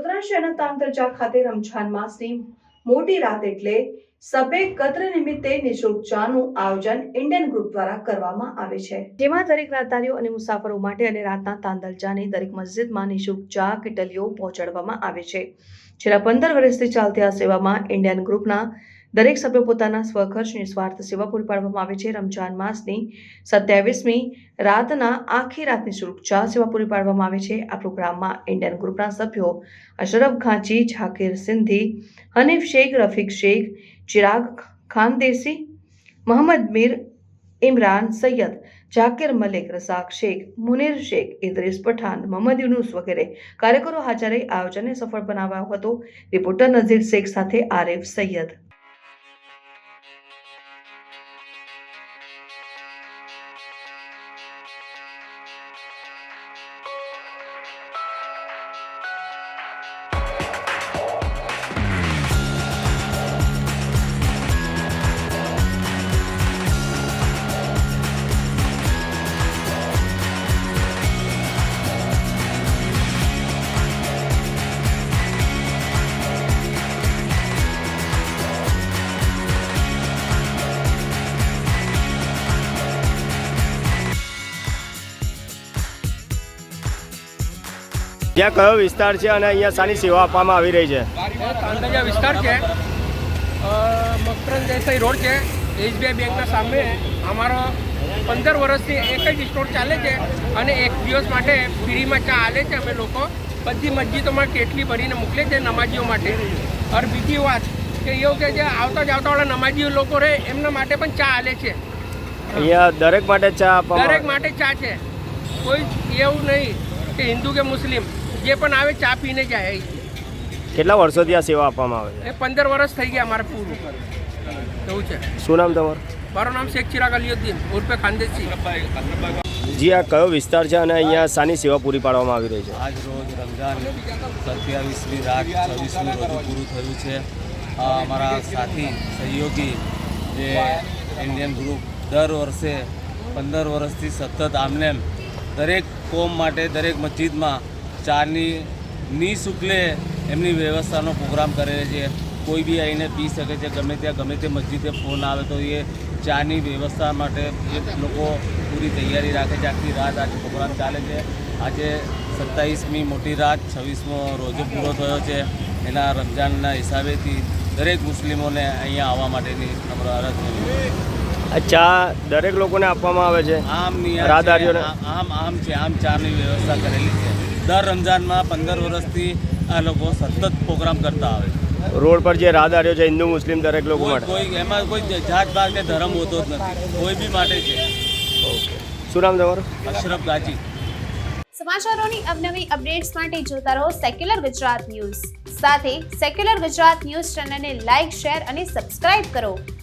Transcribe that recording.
શહેરના તાંતરજા ખાતે રમઝાન માસની મોટી રાત એટલે સબે કત્ર નિમિત્તે નિઃશુલ્ક ચાનું આયોજન ઇન્ડિયન ગ્રુપ દ્વારા કરવામાં આવે છે. જેમાં દરેક રાહદારીઓ અને મુસાફરો માટે અને રાતના તાંદલ ચાની દરેક મસ્જિદમાં નિઃશુલ્ક ચા કિટલીઓ પહોંચાડવામાં આવે છે. છેલ્લા પંદર વર્ષથી ચાલતી આ સેવામાં ઇન્ડિયન ગ્રુપના દરેક સભ્યો પોતાના સ્વખર્ચ નિસ્વાર્થ સેવા પૂરી પાડવામાં આવે છે. રમજાન માસની સત્યાવીસમી રાતના આખી રાતની સુરક્ષા સેવા પૂરી પાડવામાં આવે છે. આ પ્રોગ્રામમાં ઇન્ડિયન ગ્રુપના સભ્યો અશરફ ઘાંચી ઝાકીર સિંધી, હનીફ શેખ, રફીક શેખ, ચિરાગ ખાનદેસી મોહમ્મદ મીર ઇમરાન સૈયદ જાકીર મલિક રસાક શેખ, મુનીર શેખ, ઇદ્રીસ પઠાન મોહમ્મદ યુનુસ વગેરે કાર્યકરો હાજર રહી આયોજનને સફળ બનાવ્યો હતો. રિપોર્ટર નઝીર શેખ સાથે આરિફ સૈયદ ત્યાં કયો વિસ્તાર છે અને અહીંયા શાની સેવા આપવામાં આવી રહી છે? તાંતરિયા વિસ્તાર છે. મકરંદ દેસાઈ રોડ છે. એસબીઆઈ બેંકના સામે અમારો પંદર વર્ષથી એક જ સ્ટોર ચાલે છે અને એક દિવસ માટે ફ્રીમાં ચા આલે છે અમે લોકો. બધી મસ્જિદોમાં કેટલી ભરીને મોકલે છે નમાજીઓ માટે. અને બીજી વાત કે એવું કે જે આવતા જ આવતાવાળા નમાજીઓ લોકો રહે એમના માટે પણ ચા આલે છે. અહીંયા દરેક માટે ચા દરેક માટે ચા છે. કોઈ એવું નહીં. કે હિન્દુ કે મુસ્લિમ જે પણ આવે ચા પીને જાય. કેટલા વર્ષોથી આ સેવા આપવામાં આવે એ પંદર વર્ષ થઈ ગયા અમારે પૂરું. એવું છે. છે શું નામ તમારું? મારું નામ શેખ ચિરાગ અલીઉદ્દીન ઉર્ફે ખાનદેસી જી આ કયો વિસ્તાર છે અને અહીંયા સાની સેવા પૂરી પાડવામાં આવી રહી છે? આજ રોજ રમઝાન સત્યાવીસમી રાત છવ્વીસમી રોજ પૂરું થયું છે. અમારા સાથી સહયોગી જે ઇન્ડિયન ગ્રુપ દર વર્ષે પંદર વર્ષથી સતત આમને દરેક કોમ માટે, દરેક મસ્જિદમાં ચાની નિઃશુલ્કે એમની વ્યવસ્થાનો પ્રોગ્રામ કરેલો છે. કોઈ બી આવીને પી શકે છે, ગમે ત્યાં, ગમે તે મસ્જિદે ફોન આવે તો એ ચાની વ્યવસ્થા માટે એ લોકો પૂરી તૈયારી રાખે છે. આખી રાત આજે પ્રોગ્રામ ચાલે છે. આજે સત્તાવીસમી મોટી રાત, છવ્વીસમો રોજો પૂરો થયો છે. એના રમજાનના હિસાબેથી દરેક મુસ્લિમોને અહીંયા આવવા માટેની નમ્ર અરજ આ ચા દરેક લોકોને આપવામાં આવે છે. આમ રાહદારીઓને- આમ આમ છે આમ ચાની વ્યવસ્થા કરેલી છે. દર રમઝાનમાં પંદર વર્ષથી આ લોકો સતત પ્રોગ્રામ કરતા આવે છે. રોડ પર જે રાહદારીઓ છે હિન્દુ મુસ્લિમ દરેક લોકો માટે. કોઈ એમાં કોઈ જાત પાત કે ધર્મ હોતો જ નથી. કોઈ બી માટે છે. શું નામ તમારું? અશરફ ગાજી. સમાચારોની અવનવી અપડેટ્સ માટે જોતા રહો સેક્યુલર ગુજરાત ન્યૂઝ. સાથે સેક્યુલર ગુજરાત ન્યૂઝ ચેનલને લાઇક શેર અને સબસ્ક્રાઇબ કરો.